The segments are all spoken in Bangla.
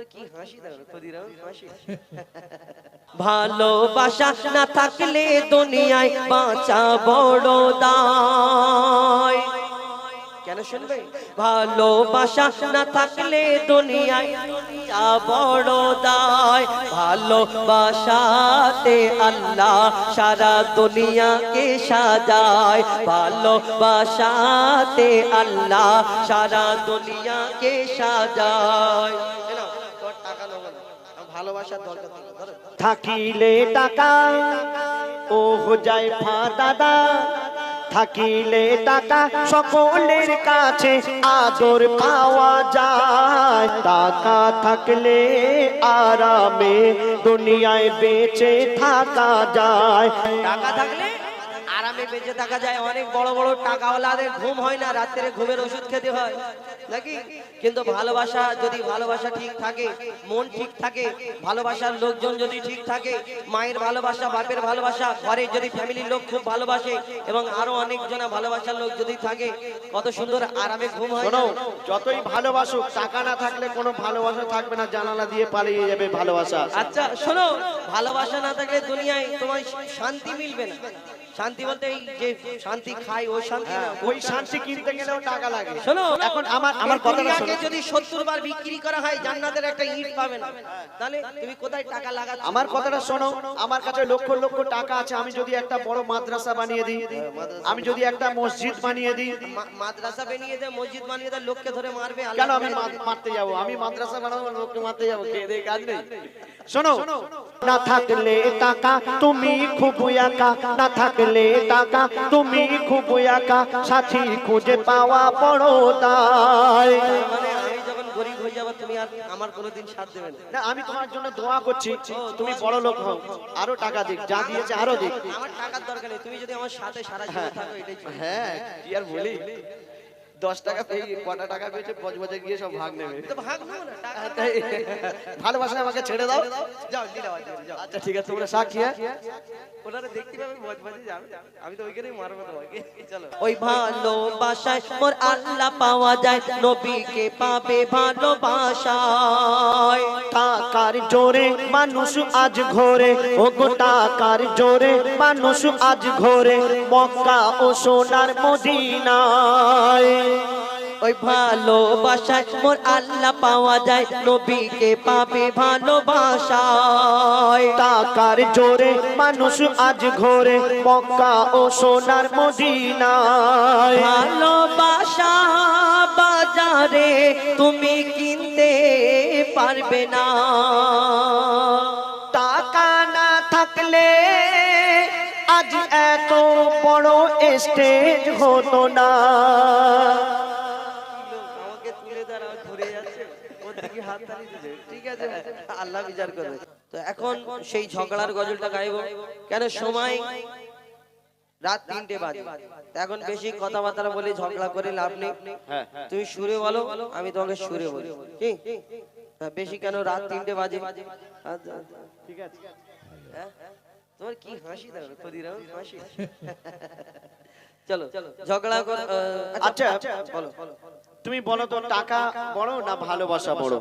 তোমার কি হাসি দাও ক্ষুদিরাম হাসি। ভালোবাসা না থাকলে দুনিয়ায় বাঁচা বড় দায়। কেন শুনবে? ভালোবাসা না থাকলে দুনিয়ায় বড় দায়। ভালোবাসাতে আল্লাহ সারা দুনিয়াকে সাজায়। ভালোবাসাতে আল্লাহ সারা দুনিয়াকে সাজায়। ভালোবাসার দরকার থাকিলে টাকা ও যায় ফাদাদা থাকিলে টাকা সকলের কাছে আদর পাওয়া যায়। টাকা থাকলে আরামে দুনিয়ায় বেঁচে থাকা যায়। টাকা থাকলে বেঁচে থাকা যায় অনেক বড় বড় টাকাওয়ালাদের ঘুম হয় না রাত্রে ঘুমের ওষুধ খেতে হয়। নাকি? কিন্তু ভালোবাসা যদি ভালোবাসা ঠিক থাকে মন ঠিক থাকে ভালোবাসার লোকজন যদি ঠিক থাকে মায়ের ভালোবাসা বাপের ভালোবাসা ঘরে যদি ফ্যামিলির লোক খুব ভালোবাসে এবং আরও অনেক জনা ভালোবাসার লোক যদি থাকে কত সুন্দর আরামে ঘুম হয়? যতই ভালোবাসুক টাকা না থাকলে কোনো ভালোবাসা থাকবে না জানালা দিয়ে পালিয়ে যাবে ভালোবাসা। আচ্ছা শোনো ভালোবাসা না থাকলে দুনিয়ায় তোমার শান্তি মিলবে না। শান্তি বলতে এই যে শান্তি খাই ওই শান্তি না। হ্যাঁ, ওই শান্তি কিনতে গেলেও টাকা লাগে। শোনো এখন আমার আমার কথাটা শোনো। যদি সত্তর বার বিক্রি করা হয় জান্নাতের একটা ইট পাবে না। তাহলে তুমি কোথায় টাকা লাগাচ্ছ? আমার কথাটা শোনো। আমার কাছে লক্ষ লক্ষ টাকা আছে। আমি যদি একটা বড় মাদ্রাসা বানিয়ে দিই আমি যদি একটা মসজিদ বানিয়ে দিই। মাদ্রাসা বানিয়ে দেয় মসজিদ বানিয়ে দেয় লোককে ধরে মারবে কেন আমি। মারতে যাব? আমি মাদ্রাসা বানাবো লোককে মারতে যাব? খেয়ে দেয়ে কাজ নেই। শোনো। না থাকলে টাকা তুমি খুব একা। না থাকলে টাকা তুমি খুব একা সাথী খুঁজে পাওয়া পড়ো তাই। মানে আমি গরিব হয়ে যাব তুমি আর আমার কোনোদিন সাথ দেবে না। না আমি তোমার জন্য দোয়া করছি তুমি বড় লোক হও আরও টাকা দিক যা দিয়েছে আরও দিক। আমার টাকার দরকার নেই তুমি যদি আমার সাথে সারা জীবন থাকো এটাই হ্যাঁ কি আর বলি? দশ টাকা পেয়ে কটা টাকা পেয়েছে বজবজে গিয়ে সব ভাগ নেবে। ভালোবাসা আমাকে ছেড়ে দাও। আচ্ছা ঠিক আছে তোমরা সাক্ষী? ওনারা দেখতে পাবে মজবাজি যাবে আমি তো ওইখানেই মারবো তোমাকে। চলো। ওই ভালোবাসায় মোর আল্লাহ পাওয়া যায় নবীকে পাবে ভালোবাসায়। টাকার জোরে মানুষ আজ ঘোরে ও গো টাকার জোরে মানুষ আজ ঘোরে মক্কা ও সোনার মদিনায়। ওই ভালোবাসায় মোর আল্লাহ পাওয়া যায় নবীকে পাবে ভালোবাসায়। টাকার জোরে মানুষ আজ ঘোরে মক্কা ও সোনার মদিনায়। ভালোবাসা বাজারে তুমি কিনতে পারবে না। টাকা না থাকলে আজ এত বড় স্টেজ হতো না। ঠিক আছে? আল্লাহ বিচার করবে। তো এখন সেই ঝগড়ার গজলটা গাইবো। কেন সময় রাত তিনটে বাজে। এখন বেশি কথাবার্তা বলে ঝগড়া করে লাভ নেই। তুমি সুরে বলো আমি তোমাকে সুরে বলি। কি? হ্যাঁ, বেশি কেন রাত তিনটে বাজে? আচ্ছা, ঠিক আছে হ্যাঁ? তোমার কি হাসি হাসি? চলো ঝগড়া কর আহ, আচ্ছা বলো। তুমি বলো তো টাকা বড় না ভালোবাসা বড়?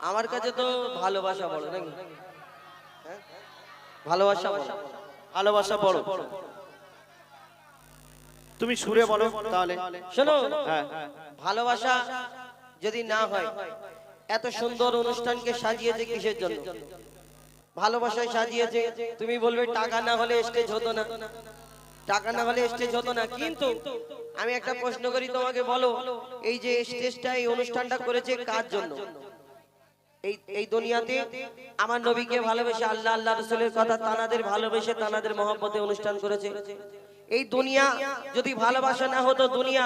আমার কাছে তো ভালোবাসা বড় নাকি? হ্যাঁ? ভালোবাসা বড়। ভালোবাসা বড়? তুমি সুরে বলো তাহলে। শোনো হ্যাঁ। ভালোবাসা যদি না হয় এত সুন্দর অনুষ্ঠানকে সাজিয়েছে কিসের জন্য? ভালোবাসায় সাজিয়েছে তুমি বলবে টাকা না হলে স্টেজ হতো না। টাকা না হলে স্টেজ হতো না কিন্তু আমি একটা প্রশ্ন করি তোমাকে বলো এই যে স্টেজটা এই অনুষ্ঠানটা করেছে কার জন্য এই এই দুনিয়াতে আমার নবীকে ভালোবেসে আল্লাহ আল্লাহ রসুলের কথা তানাদের ভালোবেসে তানাদের মহব্বতে অনুষ্ঠান করেছে এই দুনিয়া যদি ভালোবাসা না হতো দুনিয়া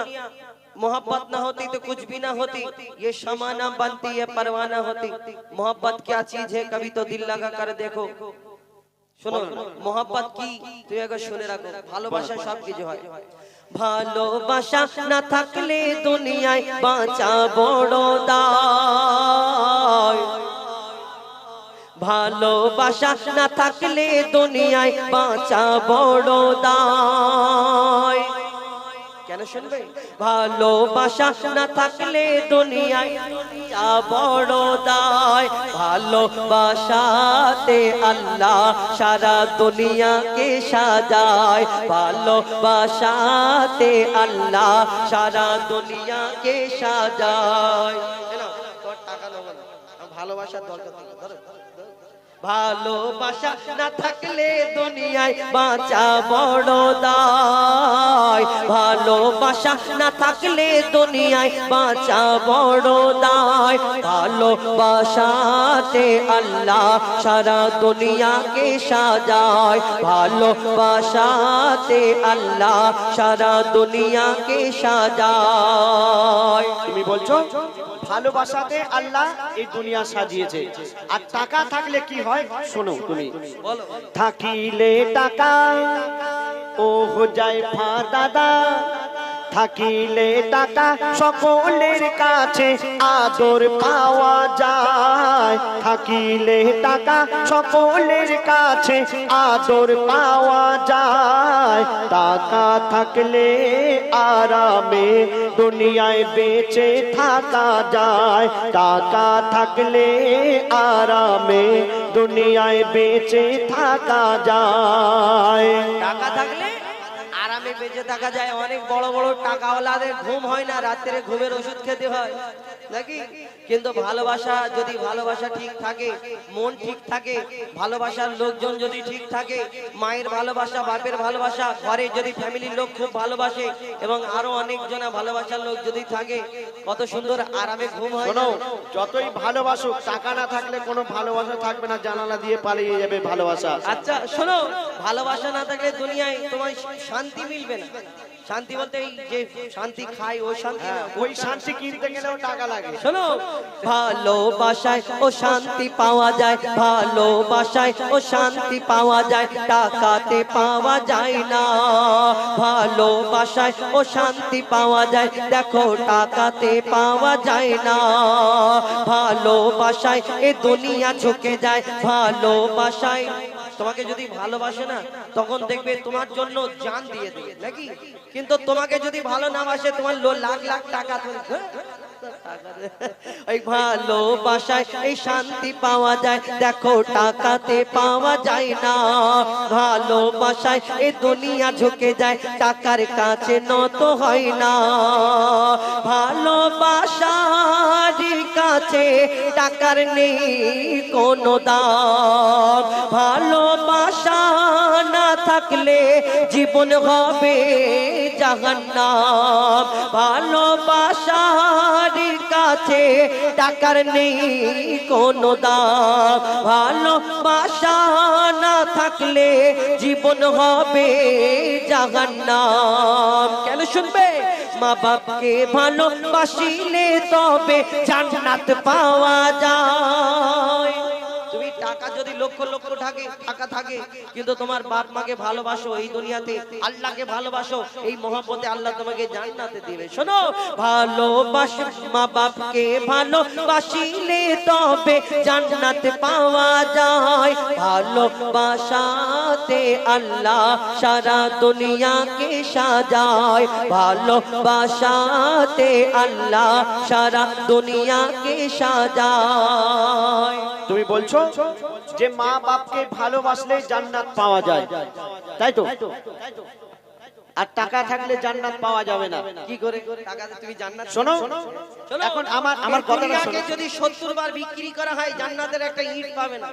मोहब्बत ना होती तो कुछ भी ना होती ये शमा ना बनती ये परवाना होती मोहब्बत क्या चीज है कभी तो दिल लगा कर देखो শোনো, মোহাব্বত কি? তুই একবার শুনে রাখো, ভালোবাসা সব কিছু হয়। ভালোবাসা না থাকলে দুনিয়ায় বাঁচা বড় দায়। ভালোবাসা না থাকলে দুনিয়ায় বাঁচা বড় দায়। কেন শুনবে? ভালোবাসা না থাকলে দুনিয়ায় বড় দায়। ভালোবাসাতে আল্লাহ সারা দুনিয়াকে সাজায়। ভালোবাসাতে আল্লাহ সারা দুনিয়াকে সাজায়। ভালোবাসার দরকার। ভালোবাসা না থাকলে দুনিয়ায় বাঁচা বড় দায়। ভালোবাসা না থাকলে দুনিয়ায় বাঁচা বড় দায়। ভালোবাসাতে আল্লাহ সারা দুনিয়াকে সাজায়। ভালোবাসাতে আল্লাহ সারা দুনিয়াকে সাজায়। তুমি বলছো? ভালোবাসাতে আল্লাহ এই দুনিয়া সাজিয়েছে। আর টাকা থাকলে কি হয়? শোনো তুমি। থাকিলে টাকা ও হো যায় ফা দাদা থাকিলে টাকা সকলের কাছে আদর পাওয়া যায়। থাকিলে টাকা সকলের কাছে আদর পাওয়া যায়। টাকা থাকলে আরামে দুনিয়ায় বেঁচে থাকা যায়। টাকা থাকলে আরামে দুনিয়ায় বেঁচে থাকা যায়। টাকা থাকলে আরামে বেঁচে থাকা যায়, অনেক বড় বড় টাকাওয়ালাদের ঘুম হয় না, রাত্রে ঘুমের ওষুধ খেতে হয়। নাকি? কিন্তু ভালোবাসা যদি ভালোবাসা ঠিক থাকে মন ঠিক থাকে ভালোবাসার লোকজন যদি ঠিক থাকে মায়ের ভালোবাসা বাপের ভালোবাসা ঘরে যদি ফ্যামিলির লোক খুব ভালোবাসে এবং আরও অনেক জনা ভালোবাসার লোক যদি থাকে কত সুন্দর আরামে ঘুম হয় শোনো যতই ভালোবাসুক টাকা না থাকলে কোনো ভালোবাসা থাকবে না জানালা দিয়ে পালিয়ে যাবে ভালোবাসা। আচ্ছা শোনো ভালোবাসা না থাকলে দুনিয়ায় তোমার শান্তি মিলবে না। শান্তি বলতে এই যে শান্তি খাই ও শান্তি ওই শান্তি কিনতে গেলেও টাকা লাগে। শোনো ভালোবাসায় ও শান্তি পাওয়া যায় ভালোবাসায় ও শান্তি পাওয়া যায় টাকাতে পাওয়া যায় না। ভালোবাসায় ও শান্তি পাওয়া যায় দেখো টাকাতে পাওয়া যায় না। ভালোবাসায় এ দুনিয়া ঝুঁকে যায় ভালোবাসায় তোমাকে যদি ভালোবাসে না, তখন দেখবে তোমার জন্য জান দিয়ে দেবে, নাকি কিন্তু তোমাকে যদি ভালো না বাসে, তোমার লাখ লাখ টাকা? ওই ভালোবাসায় এই শান্তি পাওয়া যায়। দেখো, টাকাতে পাওয়া যায় না। ভালোবাসায় এ দুনিয়া ঝুঁকে যায়। টাকার কাছে নত হয় না। ভালোবাসার কাছে টাকার নেই কোনো দাম। ভালোবাসা না থাকলে জীবন হবে জাহান্নাম। ভালোবাসার কাছে টাকার নেই কোনো দাম। ভালোবাসা না থাকলে জীবন হবে জাহান্নাম। কেন শুনবে? মা বাপকে ভালোবাসিলে তবে জান্নাত পাওয়া যায়। তুমি টাকা যদি লক্ষ লক্ষ থাকে টাকা থাকে, কিন্তু তোমার বাপ মাকে ভালোবাসো এই দুনিয়াতে, আল্লাহকে ভালোবাসো, এই মহব্বতে আল্লাহ তোমাকে জান্নাতে দিবে। শোনো, ভালোবাস মা বাপকে ভালোবাসিলে তবে জান্নাত পাওয়া যায়। ভালোবাসাতে আল্লাহ সারা দুনিয়াকে সাজায়। ভালোবাসাতে আল্লাহ সারা দুনিয়াকে সাজায়। তুমি বলছো যে মা বাপকে ভালোবাসলে জান্নাত পাওয়া যায়। তাই তো? আর টাকা থাকলে জান্নাত পাওয়া যাবে না। কি করে? টাকাতে তুমি জান্নাত শোনো শোনো, এখন আমার আমার কথাটা শোনো। যদি 70 বার বিক্রি করা হয় জান্নাতের একটা ইট পাবে না।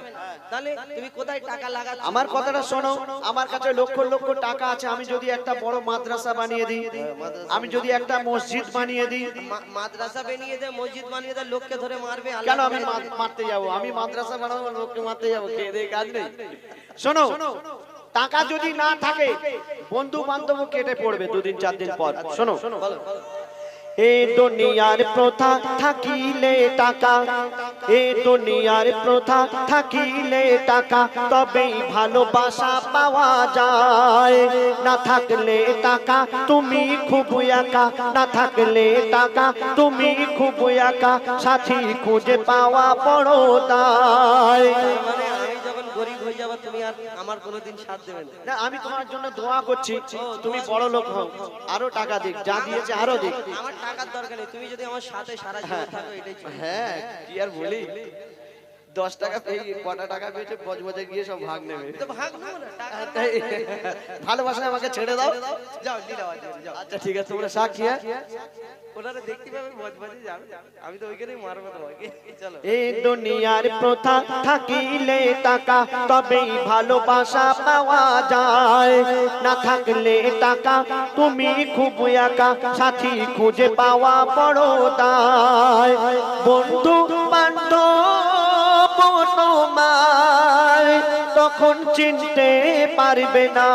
তাহলে তুমি কোথায় টাকা লাগাচ্ছ? আমার কথাটা শোনো। আমার কাছে লক্ষ লক্ষ টাকা আছে। আমি যদি একটা বড় মাদ্রাসা বানিয়ে দিই আমি যদি একটা মসজিদ বানিয়ে দিই মাদ্রাসা বানিয়ে দে মসজিদ বানিয়ে দে লোককে ধরে মারবে কেন আমি। মারতে যাব? আমি মাদ্রাসা বানাবো লোককে মারতে যাব খেয়ে দিয়ে কাজ নেই। শোনো। টাকা যদি না থাকে বন্ধু বান্ধব কেটে পড়বে দুদিন, চার দিন পর শোনো। এ দুনিয়ার প্রথা থাকিলে টাকা এ দুনিয়ার প্রথা থাকিলে টাকা, তবেই ভালোবাসা পাওয়া যায় না থাকলে টাকা তুমি খুব একা, না থাকলে টাকা তুমি খুব একা, সাথী খুঁজে পাওয়া বড় দায় মানে আমি যখন গরিব হয়ে যাব তুমি আর আমার কোনোদিন সাথ দেবে না। আমি তোমার জন্য দোয়া করছি তুমি বড় লোক হও আরও টাকা দিক যা দিয়েছে আরও দিক। আমার টাকার দরকার নেই তুমি যদি আমার সাথে সারা জীবন থাকো এটাই। হ্যাঁ কি আর বলি? দশ টাকা পেয়ে কটা টাকা পেয়েছে বজবজে গিয়ে সব ভাগ নেবে। তাই ভালোবাসায় আমাকে ছেড়ে দাও। যাও আচ্ছা ঠিক আছে তোমরা সাক্ষী হ্যাঁ ওনারা দেখতে পাবে মজবাজি যাবে আমি তো ওইখানেই মারবো তোমাকে। চলো। এই দুনিয়ার প্রথা থাকিলে টাকা তবেই ভালোবাসা পাওয়া যায়। না থাকলে টাকা তুমি খুব একা সাথী খুঁজে পাওয়া বড় দায়। বন্ধু তোমায় তখন চিনতে পারবে না।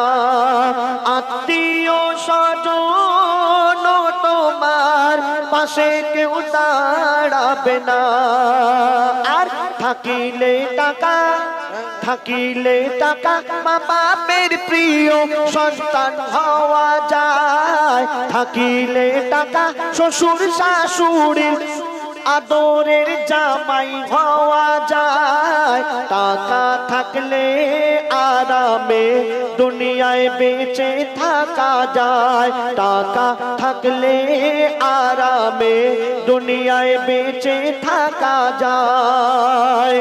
আত্মীয় স্বজন তোমার পাশে কেউ দাঁড়াবে না। আর থাকিলে টাকা থাকিলে টাকা মা বাপের প্রিয় সন্তান হওয়া যায়। থাকিলে টাকা শ্বশুর শাশুড়ির আদরের জামাই হওয়া যায়। টাকা থাকলে আরামে দুনিয়ায় বেঁচে থাকা যায়। টাকা থাকলে আরামে দুনিয়ায় বেঁচে থাকা যায়।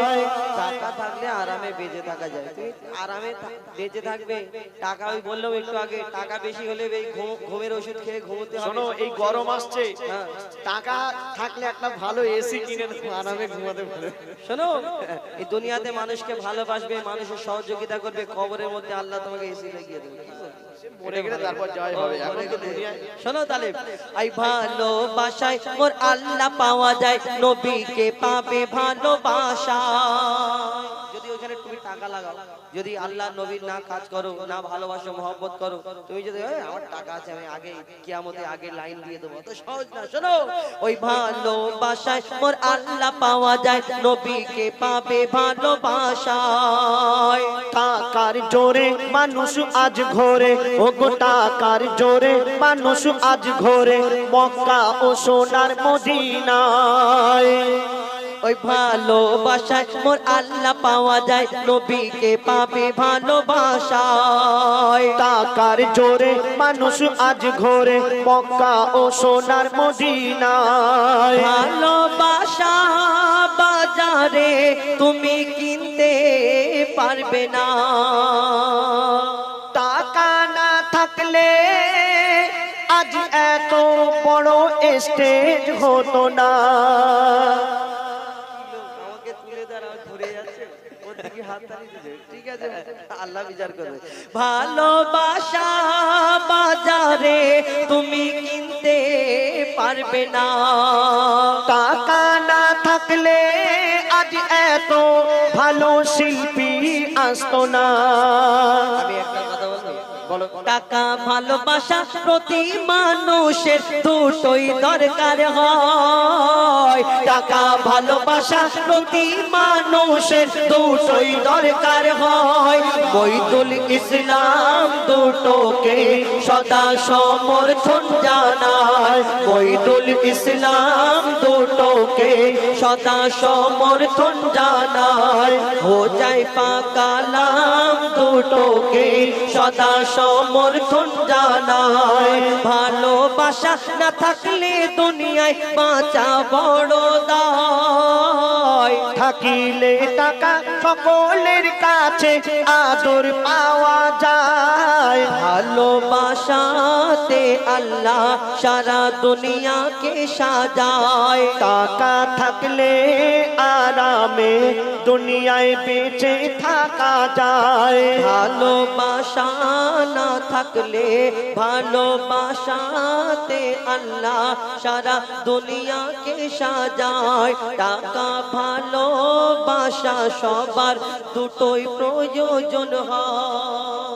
টাকা থাকলে আরামে বেঁচে থাকা যায়। তুমি আরামে বেঁচে থাকবে। টাকা ওই বললাম একটু আগে টাকা বেশি হলে এই ঘুমের ওষুধ খেয়ে ঘুমোতে হবে। শোনো এই গরম আসছে। হ্যাঁ। টাকা থাকলে একটা ভালো এসি কিনে আরামে ঘুমাতে পারে শোনো এই দুনিয়াতে মানুষকে ভালোবাসবে মানুষের সহযোগিতা করবে কবরের মধ্যে আল্লাহ তোমাকে এসি লাগিয়ে দেবে। মরে গেলে তারপর জয় হবে। এখন তো দুনিয়ায় শোনো তাহলে আই ভালোবাসায় মোর আল্লাহ পাওয়া যায় নবীকে পাবে ভালোবাসা। যদি ওখানে তুমি টাকা লাগাও। যদি আল্লাহ নবীর না কাজ করো, না ভালোবাসো, মহব্বত করো, তুমি যদি আমার টাকা আছে, আমি আগে কিয়ামতে আগে লাইন দিয়ে দেবো। তো সহজ না, শোনো? ওই ভালোবাসায় মোর আল্লাহ পাওয়া যায়, নবীকে পাবে ভালোবাসায়। টাকার জোরে মানুষ আজ ঘোরে ও গো টাকার জোরে মানুষ আজ ঘোরে, মক্কা ও সোনার মদিনায়। ওই ভালোবাসায় মোর আল্লাহ পাওয়া যায় নবীকে পাবে ভালোবাসায়। টাকার জোরে মানুষ আজ ঘোরে মক্কা ও সোনার মদিনায়। ভালোবাসা বাজারে তুমি কিনতে পারবে না। টাকা না থাকলে আজ এত বড় স্টেজ হতো না। তুলে দাঁড়া ঘুরে যাচ্ছে ওর দিকে হাত দিচ্ছে ঠিক আছে? আল্লাহ বিচার করবে। ভালোবাসা বাজারে তুমি কিনতে পারবে না। টাকা না থাকলে আজ এত ভালো শিল্পী আসতো না। আমি একটা কথা বলব টাকা ভালোবাসা প্রতি মানুষের দুটোই দরকার হয়। টাকা ভালোবাসা প্রতি মানুষের দুটোই দরকার হয়। বৈদুল ইসলাম দুটোকে সদা সমর্থন জানায়। বৈদুল ইসলাম দুটোকে সদা সমর্থন জানায়। হো যায় পাকালাম দুটোকে সদা সমর্থন জানায়। ভালোবাসা না থাকলে দুনিয়ায় বাঁচা বড় দায় থাকিলে টাকা সকলের কাছে আদর পাওয়া যায়। ভালোবাসাতে আল্লাহ সারা দুনিয়াকে সাজায়। টাকা থাকলে আরামে দুনিয়ায় বেঁচে থাকা যায়। ভালোবাসা না থাকলে ভালোবাসাতে আল্লাহ সারা দুনিয়াকে সাজায়। টাকা ভালোবাসা সবার দুটোই প্রয়োজন হয়।